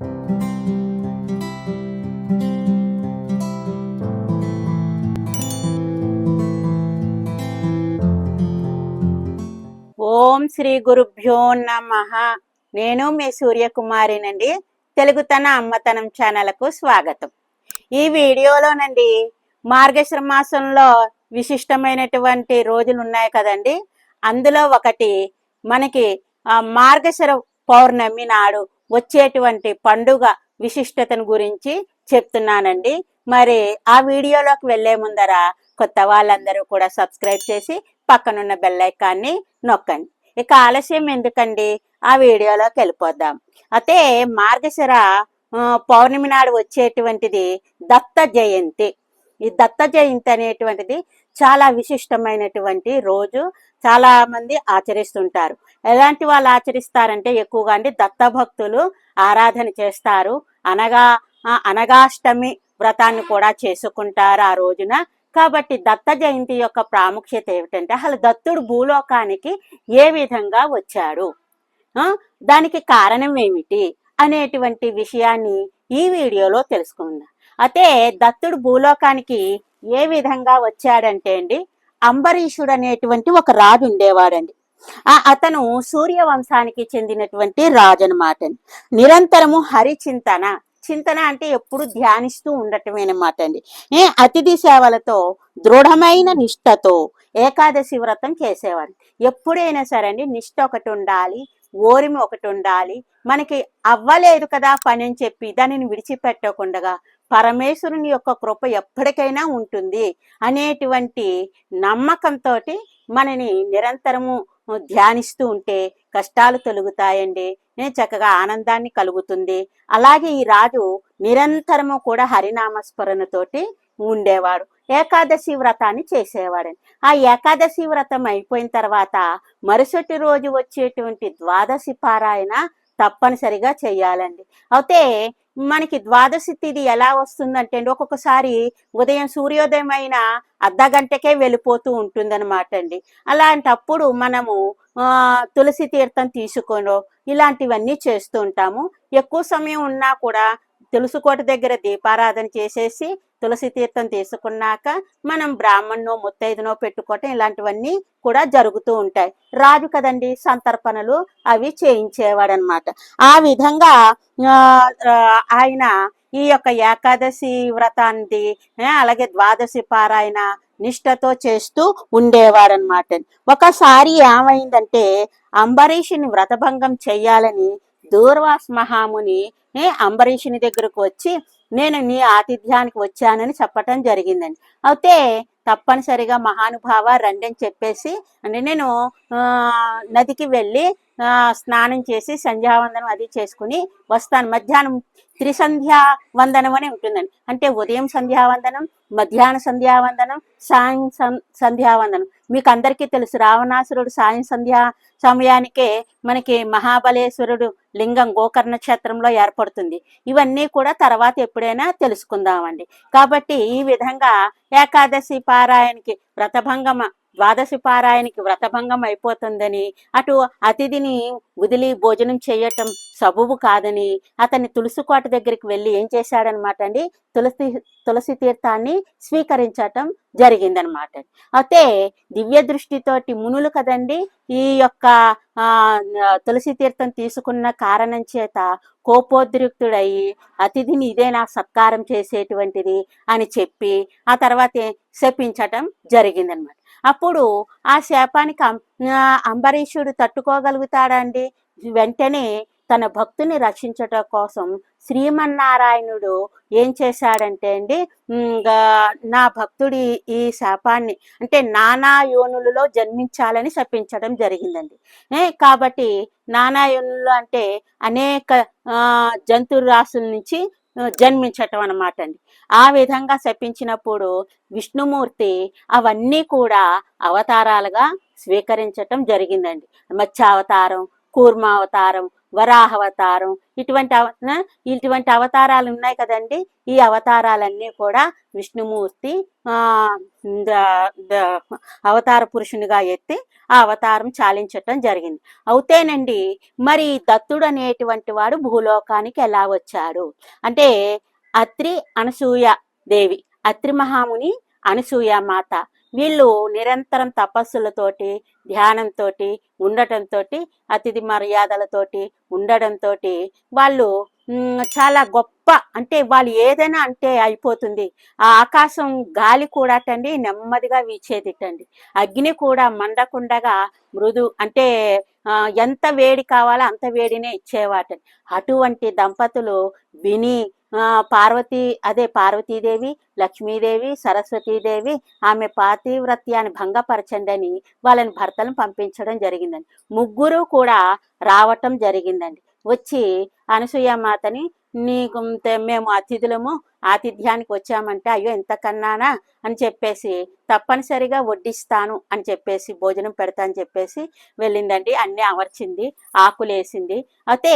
ఓం శ్రీ గురుభ్యో నమ. నేను మీ సూర్యకుమారినండి. తెలుగుతన అమ్మతనం ఛానల్కు స్వాగతం. ఈ వీడియోలోనండి మార్గశిర మాసంలో విశిష్టమైనటువంటి రోజులు ఉన్నాయి కదండి. అందులో ఒకటి మనకి మార్గశర పౌర్ణమి నాడు వచ్చేటువంటి పండుగ విశిష్టతను గురించి చెప్తున్నానండి. మరి ఆ వీడియోలోకి వెళ్ళే ముందర కొత్త వాళ్ళందరూ కూడా సబ్స్క్రైబ్ చేసి పక్కనున్న బెల్లైకాన్ని నొక్కండి. ఇక ఆలస్యం ఎందుకండి? ఆ వీడియోలోకి వెళ్ళిపోద్దాం అయితే మార్గశిర పౌర్ణమి నాడు వచ్చేటువంటిది దత్త జయంతి. ఈ దత్త జయంతి అనేటువంటిది చాలా విశిష్టమైనటువంటి రోజు. చాలా మంది ఆచరిస్తుంటారు. ఎలాంటి వాళ్ళు ఆచరిస్తారంటే ఎక్కువగా అండి దత్త భక్తులు ఆరాధన చేస్తారు. అనగా అనగాష్టమి వ్రతాన్ని కూడా చేసుకుంటారు ఆ రోజున. కాబట్టి దత్త జయంతి యొక్క ప్రాముఖ్యత ఏమిటంటే అసలు దత్తుడు భూలోకానికి ఏ విధంగా వచ్చాడు? దానికి కారణం ఏమిటి? అనేటువంటి విషయాన్ని ఈ వీడియోలో తెలుసుకుందాం. అయితే దత్తుడు భూలోకానికి ఏ విధంగా వచ్చాడంటే అండి అంబరీషుడు అనేటువంటి ఒక రాజు ఉండేవాడండి. ఆ అతను సూర్య వంశానికి చెందినటువంటి రాజు అనమాట నిరంతరము హరి చింతన చింతన అంటే ఎప్పుడు ధ్యానిస్తూ ఉండటమే అనమాట అండి. ఏ అతిథి సేవలతో దృఢమైన నిష్టతో ఏకాదశి వ్రతం చేసేవాడు. ఎప్పుడైనా సరే అండి నిష్ట ఒకటి ఉండాలి ఓరిమి ఒకటి ఉండాలి మనకి అవ్వలేదు కదా పని అని చెప్పి దానిని విడిచిపెట్టకుండా పరమేశ్వరుని యొక్క కృప ఎప్పటికైనా ఉంటుంది అనేటువంటి నమ్మకంతో మనని నిరంతరము ధ్యానిస్తూ ఉంటే కష్టాలు తొలుగుతాయండి. నేను చక్కగా ఆనందాన్ని కలుగుతుంది. అలాగే ఈ రాజు నిరంతరము కూడా హరినామస్మరణతోటి ఉండేవాడు. ఏకాదశి వ్రతాన్ని చేసేవాడండి ఆ ఏకాదశి వ్రతం అయిపోయిన తర్వాత మరుసటి రోజు వచ్చేటువంటి ద్వాదశి పారాయణ తప్పనిసరిగా చేయాలండి. అయితే మనకి ద్వాదశి తిథి ఎలా వస్తుందంటే అండి ఒక్కొక్కసారి ఉదయం సూర్యోదయం అయిన అర్ధ గంటకే వెళ్ళిపోతూ ఉంటుందన్నమాట అండి. అలాంటప్పుడు మనము ఆ, తులసి తీర్థం తీసుకోను ఇలాంటివన్నీ చేస్తూ ఉంటాము. ఎక్కువ సమయం ఉన్నా కూడా తులసికోట దగ్గర దీపారాధన చేసేసి తులసి తీర్థం తీసుకున్నాక మనం బ్రాహ్మణ్ణో ముత్తైదునో పెట్టుకోవటం ఇలాంటివన్నీ కూడా జరుగుతూ ఉంటాయి. రాజు కదండి సంతర్పణలు అవి చేయించేవాడనమాట ఆ విధంగా ఆ, ఆయన ఈ యొక్క ఏకాదశి వ్రతాన్ని అలాగే ద్వాదశి పారాయణ నిష్టతో చేస్తూ ఉండేవాడనమాట ఒకసారి ఏమైందంటే అంబరీషుని వ్రతభంగం చెయ్యాలని దూర్వాస్ మహాముని అంబరీషుని దగ్గరకు వచ్చి నేను నీ ఆతిథ్యానికి వచ్చానని చెప్పటం జరిగిందండి. అయితే తప్పనిసరిగా మహానుభావ రండి అని చెప్పేసి అంటే నేను ఆ, నదికి వెళ్ళి స్నానం చేసి సంధ్యావందనం అది చేసుకుని వస్తాను. మధ్యాహ్నం త్రిసంధ్యా వందనం అని ఉంటుందండి. అంటే ఉదయం సంధ్యావందనం మధ్యాహ్న సంధ్యావందనం సాయం సం- సంధ్యావందనం. మీకు అందరికీ తెలుసు రావణాసురుడు సాయం సంధ్యా సమయానికే మనకి మహాబలేశ్వరుడు లింగం గోకర్ణ క్షేత్రంలో ఏర్పడుతుంది. ఇవన్నీ కూడా తర్వాత ఎప్పుడైనా తెలుసుకుందామండి. కాబట్టి ఈ విధంగా ఏకాదశి పారాయణకి వ్రతభంగమ ద్వాదశి పారాయణకి వ్రతభంగం అయిపోతుందని అటు అతిథిని వదిలి భోజనం చేయటం సబువు కాదని అతన్ని తులసికోట దగ్గరికి వెళ్ళి ఏం చేశాడనమాట అండి? తులసి తులసి తీర్థాన్ని స్వీకరించటం జరిగిందనమాట. అయితే దివ్య దృష్టితోటి మునులు కదండి ఈ యొక్క ఆ, తులసి తీర్థం తీసుకున్న కారణం చేత కోపోద్రిక్తుడయి అతిథిని ఇదే నా సత్కారం చేసేటువంటిది అని చెప్పి ఆ తర్వాత శపించటం జరిగిందనమాట. అప్పుడు ఆ శాపానికి అంబరీషుడు తట్టుకోగలుగుతాడండి. వెంటనే తన భక్తుని రక్షించటం కోసం శ్రీమన్నారాయణుడు ఏం చేశాడంటే అండి గా- నా భక్తుడి ఈ శాపాన్ని అంటే నానా యోనులలో జన్మించాలని శపించడం జరిగిందండి. కాబట్టి నానా యోనులు అంటే అనేక ఆ, జంతు రాసుల నుంచి జన్మించటం అన్నమాట అండి ఆ విధంగా శపించినప్పుడు విష్ణుమూర్తి అవన్నీ కూడా అవతారాలుగా స్వీకరించటం జరిగిందండి. మత్స్యావతారం కూర్మావతారం వరాహ అవతారం ఇటువంటి ఇటువంటి అవతారాలు ఉన్నాయి కదండి. ఈ అవతారాలన్నీ కూడా విష్ణుమూర్తి ఆ అవతార పురుషునిగా ఎత్తి ఆ అవతారం చాలించటం జరిగింది. అవుతేనండి మరి దత్తుడు అనేటువంటి వాడు భూలోకానికి ఎలా వచ్చాడు? అంటే అత్రి అనసూయ దేవి అత్రి మహాముని అనసూయ మాత. వీళ్ళు నిరంతరం తపస్సులతోటి ధ్యానంతో ఉండటంతో అతిథి మర్యాదలతోటి ఉండడంతో వాళ్ళు చాలా గొప్ప అంటే వాళ్ళు ఏదైనా అంటే అయిపోతుంది. ఆ ఆకాశం గాలి కూడా టండి నెమ్మదిగా వీచేదిటండి. అగ్ని కూడా మండకుండగా మృదు అంటే ఎంత వేడి కావాలో అంత వేడినే ఇచ్చేవాట అటువంటి దంపతులు విని ఆ, పార్వతీ అదే పార్వతీదేవి లక్ష్మీదేవి సరస్వతీదేవి ఆమె పాతివ్రత్యాన్ని భంగపరచండి అని వాళ్ళని భర్తలను పంపించడం జరిగిందండి. ముగ్గురు కూడా రావటం జరిగిందండి. వచ్చి అనసూయ మాతని నీకు మేము అతిథులము ఆతిథ్యానికి వచ్చామంటే అయ్యో ఎంతకన్నానా? అని చెప్పేసి తప్పనిసరిగా వడ్డిస్తాను అని చెప్పేసి భోజనం పెడతా అని చెప్పేసి వెళ్ళిందండి. అన్నీ అమర్చింది ఆకులేసింది. అయితే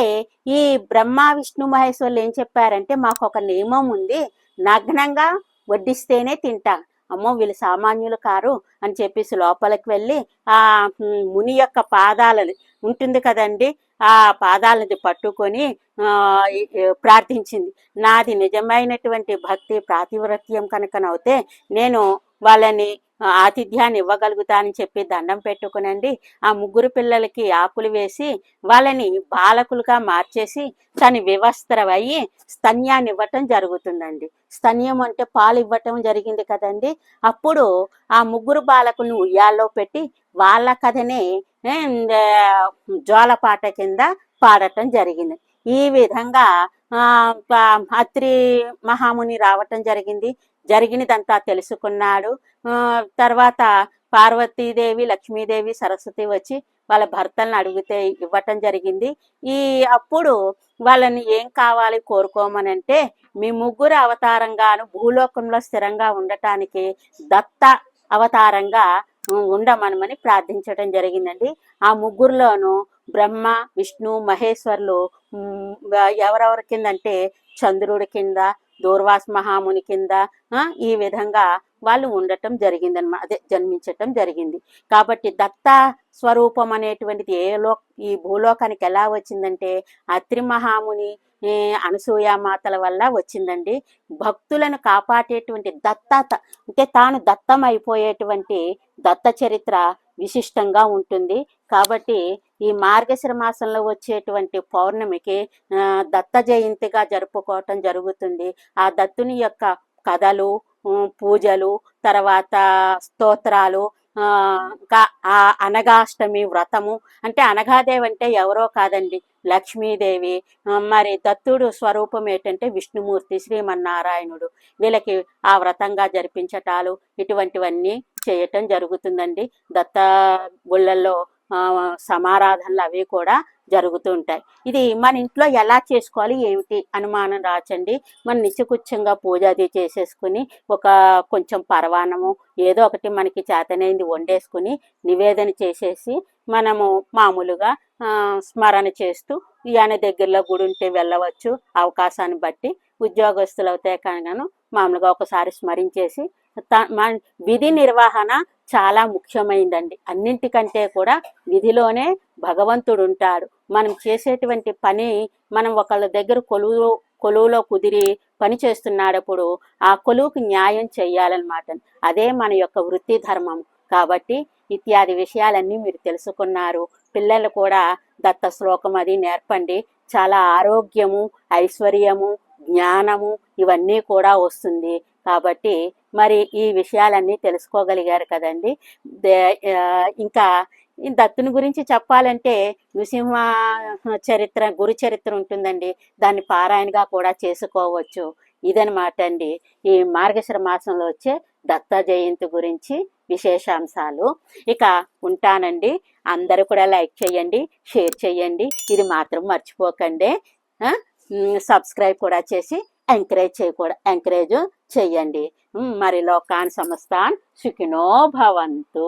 ఈ బ్రహ్మ విష్ణు మహేశ్వర్లు ఏం చెప్పారంటే మాకు ఒక నియమం ఉంది. నగ్నంగా వడ్డిస్తేనే తింటా. అమ్మో వీళ్ళు సామాన్యులు కారు అని చెప్పేసి లోపలికి వెళ్ళి ఆ ముని యొక్క పాదాలని ఉంటుంది కదండి ఆ పాదాలని పట్టుకొని ప్రార్థించింది. నాది నిజమైనటువంటి భక్తి ప్రాతివ్రత్యం కనుకనవుతే నేను వాళ్ళని ఆతిథ్యాన్ని ఆతిథ్యాన్ని ఇవ్వగలుగుతానని చెప్పి దండం పెట్టుకునండి. ఆ ముగ్గురు పిల్లలకి ఆకులు వేసి వాళ్ళని బాలకులుగా మార్చేసి తను వివస్త్రవయ్యి స్తన్యాన్ని ఇవ్వటం జరుగుతుందండి. స్తన్యం అంటే పాలు ఇవ్వటం జరిగింది కదండి. అప్పుడు ఆ ముగ్గురు బాలకులను ఉయ్యాల్లో పెట్టి వాళ్ళ కథనే జోలపాట కింద పాడటం జరిగింది. ఈ విధంగా ఆ, అత్రి మహాముని రావటం జరిగింది. జరిగినదంతా తెలుసుకున్నాడు. తర్వాత పార్వతీదేవి లక్ష్మీదేవి సరస్వతి వచ్చి వాళ్ళ భర్తలను అడిగితే ఇవ్వటం జరిగింది. ఈ అప్పుడు వాళ్ళని ఏం కావాలి కోరుకోమనంటే మీ ముగ్గురు అవతారంగాను భూలోకంలో స్థిరంగా ఉండటానికి దత్త అవతారంగా ఉండమనమని ప్రార్థించడం జరిగిందండి. ఆ ముగ్గురులోనూ బ్రహ్మ విష్ణు మహేశ్వర్లు ఎవరెవరి కింద అంటే చంద్రుడి కింద దూర్వాస మహాముని కింద ఈ విధంగా వాళ్ళు ఉండటం జరిగిందన్నమాట అదే జన్మించటం జరిగింది. కాబట్టి దత్త స్వరూపం అనేటువంటిది ఏ లో ఈ భూలోకానికి ఎలా వచ్చిందంటే అత్రి మహాముని అనసూయ మాతల వల్ల వచ్చిందండి. భక్తులను కాపాడేటువంటి దత్తత అంటే తాను దత్తం అయిపోయేటువంటి దత్త చరిత్ర విశిష్టంగా ఉంటుంది. కాబట్టి ఈ మార్గశిర మాసంలో వచ్చేటువంటి పౌర్ణమికి దత్త జయంతిగా జరుపుకోవటం జరుగుతుంది. ఆ దత్తుని యొక్క కథలు పూజలు తర్వాత స్తోత్రాలు ఆ, ఇంకా ఆ అనగాష్టమి వ్రతము. అంటే అనగాదేవి అంటే ఎవరో కాదండి లక్ష్మీదేవి. మరి దత్తుడు స్వరూపం ఏంటంటే విష్ణుమూర్తి శ్రీమన్నారాయణుడు. వీళ్ళకి ఆ వ్రతంగా జరిపించటాలు ఇటువంటివన్నీ చేయటం జరుగుతుందండి. దత్త గుళ్ళల్లో సమారాధనలు అవి కూడా జరుగుతూ ఉంటాయి. ఇది మన ఇంట్లో ఎలా చేసుకోవాలి ఏమిటి అనుమానం రాచండి. మన నిత్యకుచ్చంగా పూజ అది చేసేసుకుని ఒక కొంచెం పరవానము ఏదో ఒకటి మనకి చేతనైంది వండేసుకుని నివేదన చేసేసి మనము మామూలుగా స్మరణ చేస్తూ ఈయన దగ్గరలో గుడి ఉంటే వెళ్ళవచ్చు. అవకాశాన్ని బట్టి ఉద్యోగస్తులు అవుతాయి కనుక మామూలుగా ఒకసారి స్మరించేసి విధి నిర్వహణ చాలా ముఖ్యమైందండి. అన్నింటికంటే కూడా విధిలోనే భగవంతుడు ఉంటాడు మనం చేసేటువంటి పని మనం ఒకళ్ళ దగ్గర కొలువు కొలువులో కుదిరి పని చేస్తున్నాడప్పుడు ఆ కొలువుకు న్యాయం చెయ్యాలన్నమాట. అదే మన యొక్క వృత్తి ధర్మం. కాబట్టి ఇత్యాది విషయాలన్నీ మీరు తెలుసుకున్నారు. పిల్లలు కూడా దత్త శ్లోకం అది నేర్పండి. చాలా ఆరోగ్యము ఐశ్వర్యము జ్ఞానము ఇవన్నీ కూడా వస్తుంది. కాబట్టి మరి ఈ విషయాలన్నీ తెలుసుకోగలిగారు కదండి. ఇంకా ఈ దత్తుని గురించి చెప్పాలంటే నృసింహ చరిత్ర గురు చరిత్ర ఉంటుందండి. దాన్ని పారాయణగా కూడా చేసుకోవచ్చు. ఇదనమాట అండి. ఈ మార్గశిర మాసంలో వచ్చే దత్త జయంతి గురించి విశేషాంశాలు. ఇక ఉంటానండి. అందరూ కూడా లైక్ చేయండి షేర్ చేయండి. ఇది మాత్రం మర్చిపోకండి. సబ్స్క్రైబ్ కూడా చేసి ఎంకరేజ్ చేయకూడదు ఎంకరేజ్ చేయండి. మరి లోకాన్ సమస్తాన్ సుఖినో భవంతు.